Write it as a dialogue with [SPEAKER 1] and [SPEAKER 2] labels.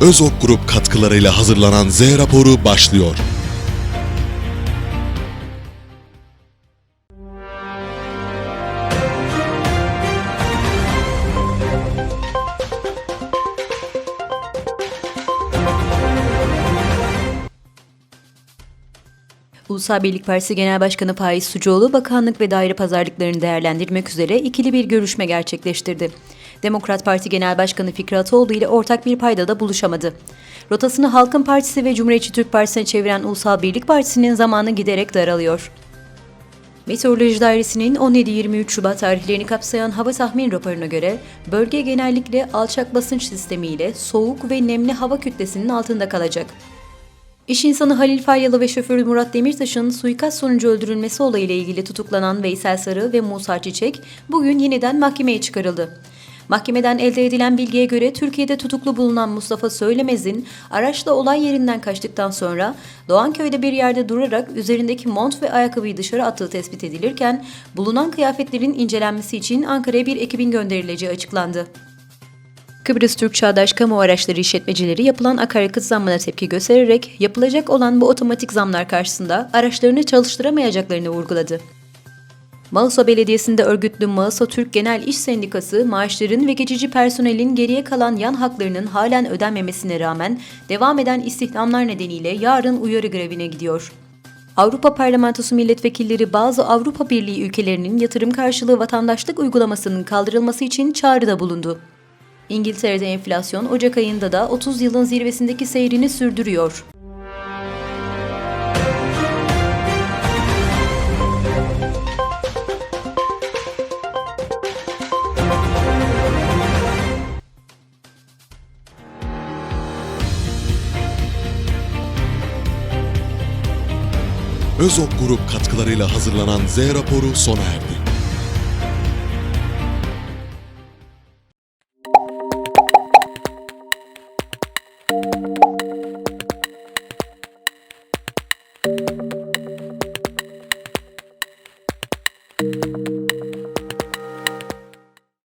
[SPEAKER 1] Özok Grup katkılarıyla hazırlanan Z raporu başlıyor.
[SPEAKER 2] Ulusal Birlik Partisi Genel Başkanı Faiz Sucuoğlu, bakanlık ve daire pazarlıklarını değerlendirmek üzere ikili bir görüşme gerçekleştirdi. Demokrat Parti Genel Başkanı Fikri Ataoğlu ile ortak bir paydada buluşamadı. Rotasını Halkın Partisi ve Cumhuriyetçi Türk Partisi'ne çeviren Ulusal Birlik Partisi'nin zamanı giderek daralıyor. Meteoroloji Dairesi'nin 17-23 Şubat tarihlerini kapsayan hava tahmin raporuna göre bölge genellikle alçak basınç sistemiyle soğuk ve nemli hava kütlesinin altında kalacak. İş insanı Halil Faryalı ve şoförü Murat Demirtaş'ın suikast sonucu öldürülmesi olayıyla ilgili tutuklanan Veysel Sarı ve Musa Çiçek bugün yeniden mahkemeye çıkarıldı. Mahkemeden elde edilen bilgiye göre Türkiye'de tutuklu bulunan Mustafa Söylemez'in araçla olay yerinden kaçtıktan sonra Doğanköy'de bir yerde durarak üzerindeki mont ve ayakkabıyı dışarı attığı tespit edilirken bulunan kıyafetlerin incelenmesi için Ankara'ya bir ekibin gönderileceği açıklandı. Kıbrıs Türk Çağdaş Kamu Araçları işletmecileri yapılan akaryakıt zammına tepki göstererek yapılacak olan bu otomatik zamlar karşısında araçlarını çalıştıramayacaklarını vurguladı. Mausa Belediyesi'nde örgütlü Mausa Türk Genel İş Sendikası, maaşların ve geçici personelin geriye kalan yan haklarının halen ödenmemesine rağmen devam eden istihdamlar nedeniyle yarın uyarı grevine gidiyor. Avrupa Parlamentosu milletvekilleri bazı Avrupa Birliği ülkelerinin yatırım karşılığı vatandaşlık uygulamasının kaldırılması için çağrıda bulundu. İngiltere'de enflasyon Ocak ayında da 30 yılın zirvesindeki seyrini sürdürüyor.
[SPEAKER 1] Özok Grup katkılarıyla hazırlanan Z raporu sona erdi. thank you